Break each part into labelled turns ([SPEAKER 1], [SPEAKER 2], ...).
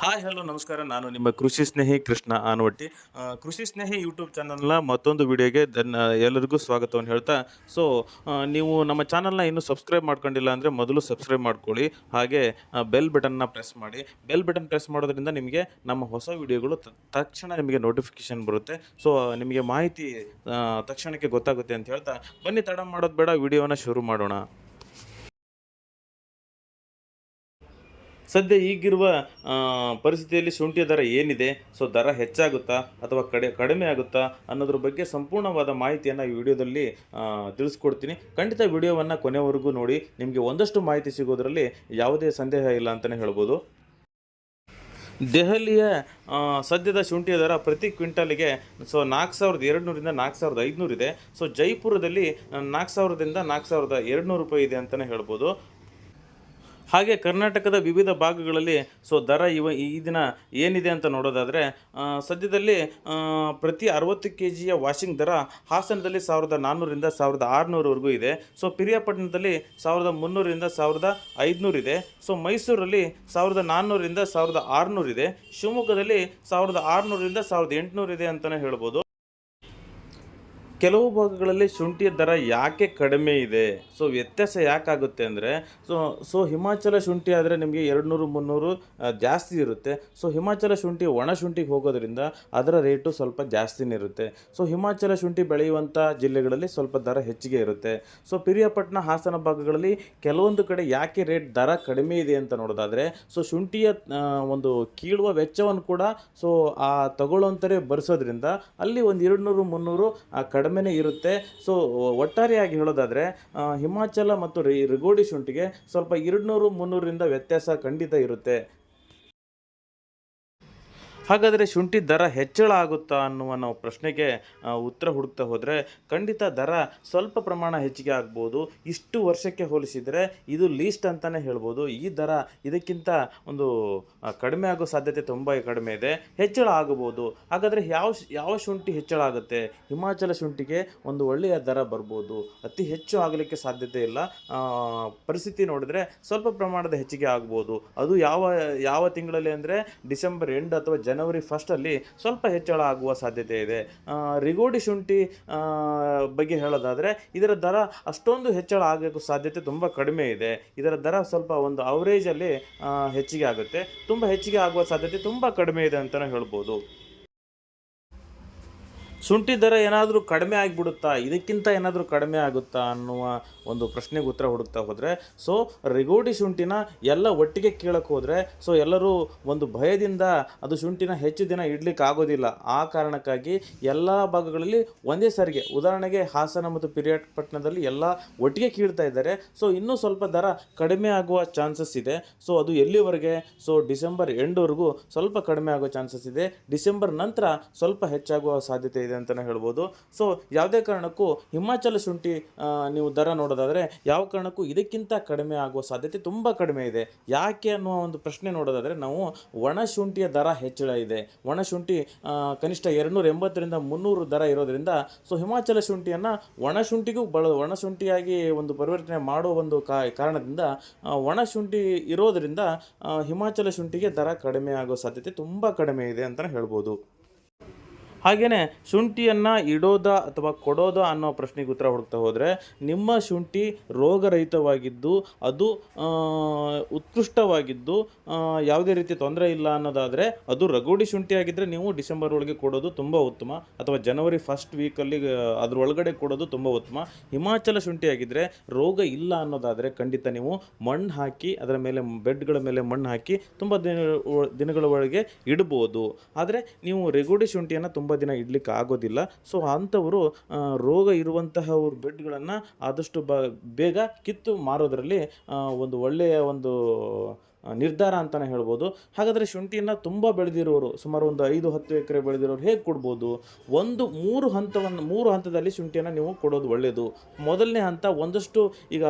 [SPEAKER 1] Hi hello ನಮಸ್ಕಾರ. ನಾನು ನಿಮ್ಮ ಕೃಷಿ ಸ್ನೇಹಿ ಕೃಷ್ಣ ಆನವಟ್ಟಿ. ಕೃಷಿ ಸ್ನೇಹಿ ಯೂಟ್ಯೂಬ್ ಚಾನಲ್ನ ಮತ್ತೊಂದು ವಿಡಿಯೋಗೆ ಎಲ್ಲರಿಗೂ ಸ್ವಾಗತವನ್ನು ಹೇಳ್ತಾ. ಸೊ ನೀವು ನಮ್ಮ ಚಾನಲ್ನ ಇನ್ನೂ ಸಬ್ಸ್ಕ್ರೈಬ್ ಮಾಡ್ಕೊಂಡಿಲ್ಲ ಅಂದರೆ ಮೊದಲು ಸಬ್ಸ್ಕ್ರೈಬ್ ಮಾಡ್ಕೊಳ್ಳಿ. ಹಾಗೆ ಬೆಲ್ ಬಟನ್ನ ಪ್ರೆಸ್ ಮಾಡಿ. ಬೆಲ್ ಬಟನ್ ಪ್ರೆಸ್ ಮಾಡೋದ್ರಿಂದ ನಿಮಗೆ ನಮ್ಮ ಹೊಸ ವಿಡಿಯೋಗಳು ತಕ್ಷಣ ನಿಮಗೆ ನೋಟಿಫಿಕೇಶನ್ ಬರುತ್ತೆ. ಸೊ ನಿಮಗೆ ಮಾಹಿತಿ ತಕ್ಷಣಕ್ಕೆ ಗೊತ್ತಾಗುತ್ತೆ ಅಂತ ಹೇಳ್ತಾ. ಬನ್ನಿ, ತಡ ಮಾಡೋದು ಬೇಡ, ವಿಡಿಯೋನ ಶುರು ಮಾಡೋಣ. ಸದ್ಯ ಈಗಿರುವ ಪರಿಸ್ಥಿತಿಯಲ್ಲಿ ಶುಂಠಿಯ ದರ ಏನಿದೆ? ಸೊ, ದರ ಹೆಚ್ಚಾಗುತ್ತಾ ಅಥವಾ ಕಡೆ, ಕಡಿಮೆ ಆಗುತ್ತಾ ಅನ್ನೋದ್ರ ಬಗ್ಗೆ ಸಂಪೂರ್ಣವಾದ ಮಾಹಿತಿಯನ್ನು ಈ ವಿಡಿಯೋದಲ್ಲಿ ತಿಳಿಸ್ಕೊಡ್ತೀನಿ. ಖಂಡಿತ ವಿಡಿಯೋವನ್ನು ಕೊನೆವರೆಗೂ ನೋಡಿ. ನಿಮಗೆ ಒಂದಷ್ಟು ಮಾಹಿತಿ ಸಿಗೋದರಲ್ಲಿ ಯಾವುದೇ ಸಂದೇಹ ಇಲ್ಲ ಅಂತಲೇ ಹೇಳ್ಬೋದು. ದೆಹಲಿಯ ಸದ್ಯದ ಶುಂಠಿಯ ದರ ಪ್ರತಿ ಕ್ವಿಂಟಲ್ಗೆ, ಸೊ, ನಾಲ್ಕು ಸಾವಿರದ ಎರಡು ನೂರಿಂದ ನಾಲ್ಕು ಸಾವಿರದ ಐದುನೂರು ಇದೆ ಸೊ, ಜೈಪುರದಲ್ಲಿ, ನಾಲ್ಕು ಸಾವಿರದಿಂದ ನಾಲ್ಕು ಸಾವಿರದ ಎರಡುನೂರು ರೂಪಾಯಿ ಇದೆ ಅಂತಲೇ ಹೇಳ್ಬೋದು. ಹಾಗೆ ಕರ್ನಾಟಕದ ವಿವಿಧ ಭಾಗಗಳಲ್ಲಿ, ಸೊ ದರ ಇವ ಈ ದಿನ ಏನಿದೆ ಅಂತ ನೋಡೋದಾದರೆ ಸದ್ಯದಲ್ಲಿ ಪ್ರತಿ ಅರವತ್ತು ಕೆ ಜಿಯ ವಾಷಿಂಗ್ ದರ ಹಾಸನದಲ್ಲಿ ಸಾವಿರದ ನಾನ್ನೂರಿಂದ ಸಾವಿರದ ಆರುನೂರವರೆಗೂ ಇದೆ. ಸೊ ಪಿರಿಯಾಪಟ್ಟಣದಲ್ಲಿ ಸಾವಿರದ ಮುನ್ನೂರಿಂದ ಸಾವಿರದ ಐದುನೂರಿದೆ ಸೊ ಮೈಸೂರಲ್ಲಿ ಸಾವಿರದ ನಾನ್ನೂರಿಂದ ಸಾವಿರದ ಆರುನೂರಿದೆ ಶಿವಮೊಗ್ಗದಲ್ಲಿ ಸಾವಿರದ ಆರುನೂರಿಂದ ಸಾವಿರದ ಎಂಟುನೂರಿದೆ ಅಂತಲೇ ಹೇಳ್ಬೋದು. ಕೆಲವು ಭಾಗಗಳಲ್ಲಿ ಶುಂಠಿಯ ದರ ಯಾಕೆ ಕಡಿಮೆ ಇದೆ? ಸೊ ವ್ಯತ್ಯಾಸ ಯಾಕಾಗುತ್ತೆ ಅಂದರೆ ಸೊ ಸೊ ಹಿಮಾಚಲ ಶುಂಠಿ ಆದರೆ ನಿಮಗೆ ಎರಡು ನೂರು ಮುನ್ನೂರು ಜಾಸ್ತಿ ಇರುತ್ತೆ. ಸೊ ಹಿಮಾಚಲ ಶುಂಠಿ ಒಣ ಶುಂಠಿಗೆ ಹೋಗೋದ್ರಿಂದ ಅದರ ರೇಟು ಸ್ವಲ್ಪ ಜಾಸ್ತಿನೇ ಇರುತ್ತೆ. ಸೊ ಹಿಮಾಚಲ ಶುಂಠಿ ಬೆಳೆಯುವಂಥ ಜಿಲ್ಲೆಗಳಲ್ಲಿ ಸ್ವಲ್ಪ ದರ ಹೆಚ್ಚಿಗೆ ಇರುತ್ತೆ. ಸೊ ಪಿರಿಯಾಪಟ್ಟಣ ಹಾಸನ ಭಾಗಗಳಲ್ಲಿ ಕೆಲವೊಂದು ಕಡೆ ಯಾಕೆ ರೇಟ್ ದರ ಕಡಿಮೆ ಇದೆ ಅಂತ ನೋಡೋದಾದರೆ ಸೊ ಶುಂಠಿಯ ಒಂದು ಕೀಳುವ ವೆಚ್ಚವನ್ನು ಕೂಡ ಸೊ ಆ ತಗೊಳ್ಳೋಂಥರೇ ಬರೆಸೋದ್ರಿಂದ ಅಲ್ಲಿ ಒಂದು ಎರಡು ನೂರು ಮುನ್ನೂರು ಆ, ಕಡಿಮೆನೇ ಇರುತ್ತೆ. ಸೊ ಒಟ್ಟಾರೆಯಾಗಿ ಹೇಳೋದಾದರೆ ಹಿಮಾಚಲ ಮತ್ತು ರಿ, ರಿಗೋಡಿ ಶುಂಠಿಗೆ ಸ್ವಲ್ಪ ಎರಡು ನೂರು ಮುನ್ನೂರಿಂದ ವ್ಯತ್ಯಾಸ ಖಂಡಿತ ಇರುತ್ತೆ. ಹಾಗಾದರೆ ಶುಂಠಿ ದರ ಹೆಚ್ಚಳ ಆಗುತ್ತಾ ಅನ್ನುವ ನಾವು ಪ್ರಶ್ನೆಗೆ ಉತ್ತರ ಹುಡುಕ್ತಾ ಹೋದರೆ ಖಂಡಿತ ದರ ಸ್ವಲ್ಪ ಪ್ರಮಾಣ ಹೆಚ್ಚಿಗೆ ಆಗ್ಬೋದು. ಇಷ್ಟು ವರ್ಷಕ್ಕೆ ಹೋಲಿಸಿದರೆ ಇದು ಲೀಸ್ಟ್ ಅಂತಲೇ ಹೇಳ್ಬೋದು. ಈ ದರ ಇದಕ್ಕಿಂತ ಒಂದು ಕಡಿಮೆ ಆಗೋ ಸಾಧ್ಯತೆ ತುಂಬ ಕಡಿಮೆ ಇದೆ. ಹೆಚ್ಚಳ ಆಗಬಹುದು. ಹಾಗಾದರೆ ಯಾವ ಯಾವ ಶುಂಠಿ ಹೆಚ್ಚಳ ಆಗುತ್ತೆ? ಹಿಮಾಚಲ ಶುಂಠಿಗೆ ಒಂದು ಒಳ್ಳೆಯ ದರ ಬರ್ಬೋದು. ಅತಿ ಹೆಚ್ಚು ಆಗಲಿಕ್ಕೆ ಸಾಧ್ಯತೆ ಇಲ್ಲ. ಪರಿಸ್ಥಿತಿ ನೋಡಿದ್ರೆ ಸ್ವಲ್ಪ ಪ್ರಮಾಣದ ಹೆಚ್ಚಿಗೆ ಆಗ್ಬೋದು. ಅದು ಯಾವ ಯಾವ ತಿಂಗಳಲ್ಲಿ ಅಂದರೆ ಡಿಸೆಂಬರ್ ಎಂಡ್ ಅಥವಾ ಜನವರಿ ಫಸ್ಟಲ್ಲಿ ಸ್ವಲ್ಪ ಹೆಚ್ಚಳ ಆಗುವ ಸಾಧ್ಯತೆ ಇದೆ. ರಿಗೋಡಿ ಶುಂಠಿ ಬಗ್ಗೆ ಹೇಳೋದಾದರೆ ಇದರ ದರ ಅಷ್ಟೊಂದು ಹೆಚ್ಚಳ ಆಗೋಕ್ಕೂ ಸಾಧ್ಯತೆ ತುಂಬ ಕಡಿಮೆ ಇದೆ. ಇದರ ದರ ಸ್ವಲ್ಪ ಒಂದು ಅವರೇಜಲ್ಲಿ ಹೆಚ್ಚಿಗೆ ಆಗುತ್ತೆ. ತುಂಬ ಹೆಚ್ಚಿಗೆ ಆಗುವ ಸಾಧ್ಯತೆ ತುಂಬ ಕಡಿಮೆ ಇದೆ ಅಂತಲೇ ಹೇಳ್ಬೋದು. ಶುಂಠಿ ದರ ಏನಾದರೂ ಕಡಿಮೆ ಆಗಿಬಿಡುತ್ತಾ? ಇದಕ್ಕಿಂತ ಏನಾದರೂ ಕಡಿಮೆ ಆಗುತ್ತಾ ಅನ್ನುವ ಒಂದು ಪ್ರಶ್ನೆಗೆ ಉತ್ತರ ಹುಡುಕ್ತಾ ಹೋದರೆ ಸೊ ರಿಗೋಡಿ ಶುಂಠಿನ ಎಲ್ಲ ಒಟ್ಟಿಗೆ ಕೇಳಕ್ಕೆ ಹೋದರೆ ಸೊ ಎಲ್ಲರೂ ಒಂದು ಭಯದಿಂದ ಅದು ಶುಂಠಿನ ಹೆಚ್ಚು ದಿನ ಇಡ್ಲಿಕ್ಕೆ ಆಗೋದಿಲ್ಲ. ಆ ಕಾರಣಕ್ಕಾಗಿ ಎಲ್ಲ ಭಾಗಗಳಲ್ಲಿ ಒಂದೇ ಸಾರಿಗೆ. ಉದಾಹರಣೆಗೆ ಹಾಸನ ಮತ್ತು ಪಿರಿಯಾಪಟ್ಟಣದಲ್ಲಿ ಎಲ್ಲ ಒಟ್ಟಿಗೆ ಕೀಳ್ತಾ ಇದ್ದಾರೆ. ಸೊ ಇನ್ನೂ ಸ್ವಲ್ಪ ದರ ಕಡಿಮೆ ಆಗುವ ಚಾನ್ಸಸ್ ಇದೆ. ಸೊ ಅದು ಎಲ್ಲಿವರೆಗೆ? ಸೊ ಡಿಸೆಂಬರ್ ಎಂಡ್ವರೆಗೂ ಸ್ವಲ್ಪ ಕಡಿಮೆ ಆಗೋ ಚಾನ್ಸಸ್ ಇದೆ. ಡಿಸೆಂಬರ್ ನಂತರ ಸ್ವಲ್ಪ ಹೆಚ್ಚಾಗುವ ಸಾಧ್ಯತೆ ಇದೆ ಅಂತಲೇ ಹೇಳ್ಬೋದು. ಸೊ ಯಾವುದೇ ಕಾರಣಕ್ಕೂ ಹಿಮಾಚಲ ಶುಂಠಿ ನೀವು ದರ ನೋಡೋದಾದರೆ ಯಾವ ಕಾರಣಕ್ಕೂ ಇದಕ್ಕಿಂತ ಕಡಿಮೆ ಆಗುವ ಸಾಧ್ಯತೆ ತುಂಬ ಕಡಿಮೆ ಇದೆ. ಯಾಕೆ ಅನ್ನುವ ಒಂದು ಪ್ರಶ್ನೆ ನೋಡೋದಾದರೆ ನಾವು ಒಣ ಶುಂಠಿಯ ದರ ಹೆಚ್ಚಳ ಇದೆ. ಒಣ ಶುಂಠಿ ಕನಿಷ್ಠ ಎರಡುನೂರ ಎಂಬತ್ತರಿಂದ ಮುನ್ನೂರು ದರ ಇರೋದ್ರಿಂದ ಸೊ ಹಿಮಾಚಲ ಶುಂಠಿಯನ್ನು ಒಣ ಶುಂಠಿಗೂ ಬಳ, ಒಣ ಒಂದು ಪರಿವರ್ತನೆ ಮಾಡೋ ಒಂದು ಕಾರಣದಿಂದ ಒಣಶುಂಠಿ ಒಣ ಶುಂಠಿ ಇರೋದರಿಂದ ಹಿಮಾಚಲ ಶುಂಠಿಗೆ ದರ ಕಡಿಮೆ ಆಗೋ ಸಾಧ್ಯತೆ ತುಂಬ ಕಡಿಮೆ ಇದೆ ಅಂತಲೇ ಹೇಳ್ಬೋದು. ಹಾಗೆಯೇ ಶುಂಠಿಯನ್ನು ಇಡೋದಾ ಅಥವಾ ಕೊಡೋದಾ ಅನ್ನೋ ಪ್ರಶ್ನೆಗೆ ಉತ್ತರ ಹುಡುಕ್ತಾ ಹೋದರೆ ನಿಮ್ಮ ಶುಂಠಿ ರೋಗರಹಿತವಾಗಿದ್ದು, ಅದು ಉತ್ಕೃಷ್ಟವಾಗಿದ್ದು ಯಾವುದೇ ರೀತಿ ತೊಂದರೆ ಇಲ್ಲ ಅನ್ನೋದಾದರೆ ಅದು ರಗೋಡಿ ಶುಂಠಿ ಆಗಿದ್ದರೆ ನೀವು ಡಿಸೆಂಬರ್ ಒಳಗೆ ಕೊಡೋದು ತುಂಬ ಉತ್ತಮ. ಅಥವಾ ಜನವರಿ ಫಸ್ಟ್ ವೀಕಲ್ಲಿ ಅದ್ರ ಒಳಗಡೆ ಕೊಡೋದು ತುಂಬ ಉತ್ತಮ. ಹಿಮಾಚಲ ಶುಂಠಿ ಆಗಿದ್ದರೆ ರೋಗ ಇಲ್ಲ ಅನ್ನೋದಾದರೆ ಖಂಡಿತ ನೀವು ಮಣ್ಣು ಹಾಕಿ, ಅದರ ಮೇಲೆ ಬೆಡ್ಗಳ ಮೇಲೆ ಮಣ್ಣು ಹಾಕಿ ತುಂಬ ದಿನ, ದಿನಗಳ ಒಳಗೆ ಇಡ್ಬೋದು. ಆದರೆ ನೀವು ರೆಗೋಡಿ ಶುಂಠಿಯನ್ನು ತುಂಬ ದಿನ ಇಡ್ಲಿಕ್ಕೆ ಆಗೋದಿಲ್ಲ. ಸೊ ಅಂಥವರು ರೋಗ ಇರುವಂತಹ ಬೆಡ್ಗಳನ್ನು ಆದಷ್ಟು ಬೇಗ ಕಿತ್ತು ಮಾರೋದರಲ್ಲಿ ಒಂದು ಒಳ್ಳೆಯ ಒಂದು ನಿರ್ಧಾರ ಅಂತಲೇ ಹೇಳ್ಬೋದು. ಹಾಗಾದರೆ ಶುಂಠಿಯನ್ನು ತುಂಬ ಬೆಳೆದಿರೋರು, ಸುಮಾರು ಒಂದು ಐದು, ಹತ್ತು ಎಕರೆ ಬೆಳೆದಿರೋರು ಹೇಗೆ ಕೊಡ್ಬೋದು? ಒಂದು ಮೂರು ಹಂತವನ್ನು, ಮೂರು ಹಂತದಲ್ಲಿ ಶುಂಠಿಯನ್ನು ನೀವು ಕೊಡೋದು ಒಳ್ಳೆಯದು ಮೊದಲನೇ ಹಂತ ಒಂದಷ್ಟು ಈಗ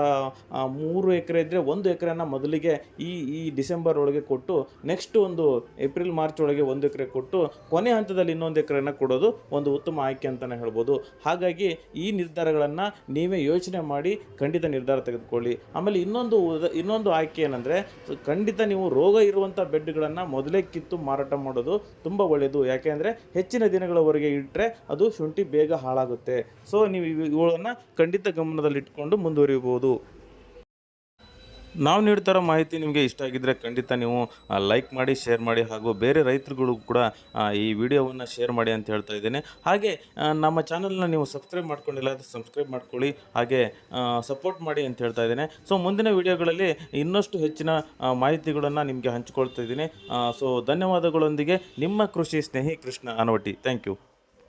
[SPEAKER 1] ಮೂರು ಎಕರೆ ಇದ್ದರೆ ಒಂದು ಎಕರೆನ ಮೊದಲಿಗೆ ಈ ಈ ಡಿಸೆಂಬರ್ ಒಳಗೆ ಕೊಟ್ಟು ನೆಕ್ಸ್ಟ್ ಒಂದು ಏಪ್ರಿಲ್, ಮಾರ್ಚ್ ಒಳಗೆ ಒಂದು ಎಕರೆ ಕೊಟ್ಟು, ಕೊನೆ ಹಂತದಲ್ಲಿ ಇನ್ನೊಂದು ಎಕರೆನ ಕೊಡೋದು ಒಂದು ಉತ್ತಮ ಆಯ್ಕೆ ಅಂತಲೇ ಹೇಳ್ಬೋದು. ಹಾಗಾಗಿ ಈ ನಿರ್ಧಾರಗಳನ್ನು ನೀವೇ ಯೋಚನೆ ಮಾಡಿ ಖಂಡಿತ ನಿರ್ಧಾರ ತೆಗೆದುಕೊಳ್ಳಿ. ಆಮೇಲೆ ಇನ್ನೊಂದು ಇನ್ನೊಂದು ಆಯ್ಕೆ ಏನಂದರೆ, ಖಂಡಿತ ಖಂಡಿತ ನೀವು ರೋಗ ಇರುವಂಥ ಬೆಡ್ಗಳನ್ನು ಮೊದಲೇ ಕಿತ್ತು ಮಾರಾಟ ಮಾಡೋದು ತುಂಬ ಒಳ್ಳೆಯದು ಯಾಕೆಂದರೆ ಹೆಚ್ಚಿನ ದಿನಗಳವರೆಗೆ ಇಟ್ಟರೆ ಅದು ಶುಂಠಿ ಬೇಗ ಹಾಳಾಗುತ್ತೆ. ಸೊ ನೀವು ಇವು- ಇವುಗಳನ್ನು ಖಂಡಿತ ಗಮನದಲ್ಲಿಟ್ಕೊಂಡು ಮುಂದುವರಿಬೋದು ನಾವು ನೀಡ್ತಾರೋ ಮಾಹಿತಿ ನಿಮಗೆ ಇಷ್ಟ ಆಗಿದ್ದರೆ ಖಂಡಿತ ನೀವು ಲೈಕ್ ಮಾಡಿ ಶೇರ್ ಮಾಡಿ ಹಾಗೂ ಬೇರೆ ರೈತರುಗಳು ಕೂಡ ಈ ವಿಡಿಯೋವನ್ನು ಶೇರ್ ಮಾಡಿ ಅಂತ ಹೇಳ್ತಾ ಇದ್ದೇನೆ. ಹಾಗೆ ನಮ್ಮ ಚಾನಲ್ನ ನೀವು ಸಬ್ಸ್ಕ್ರೈಬ್ ಮಾಡ್ಕೊಂಡಿಲ್ಲ ಅದು ಸಬ್ಸ್ಕ್ರೈಬ್ ಮಾಡ್ಕೊಳ್ಳಿ ಹಾಗೆ ಸಪೋರ್ಟ್ ಮಾಡಿ ಅಂತ ಹೇಳ್ತಾ ಇದ್ದೇನೆ. ಸೊ ಮುಂದಿನ ವಿಡಿಯೋಗಳಲ್ಲಿ ಇನ್ನಷ್ಟು ಹೆಚ್ಚಿನ ಮಾಹಿತಿಗಳನ್ನು ನಿಮಗೆ ಹಂಚಿಕೊಳ್ತಾ ಇದ್ದೀನಿ. ಸೊ ಧನ್ಯವಾದಗಳೊಂದಿಗೆ ನಿಮ್ಮ ಕೃಷಿ ಸ್ನೇಹಿ ಕೃಷ್ಣ ಅನವಟಿ. Thank you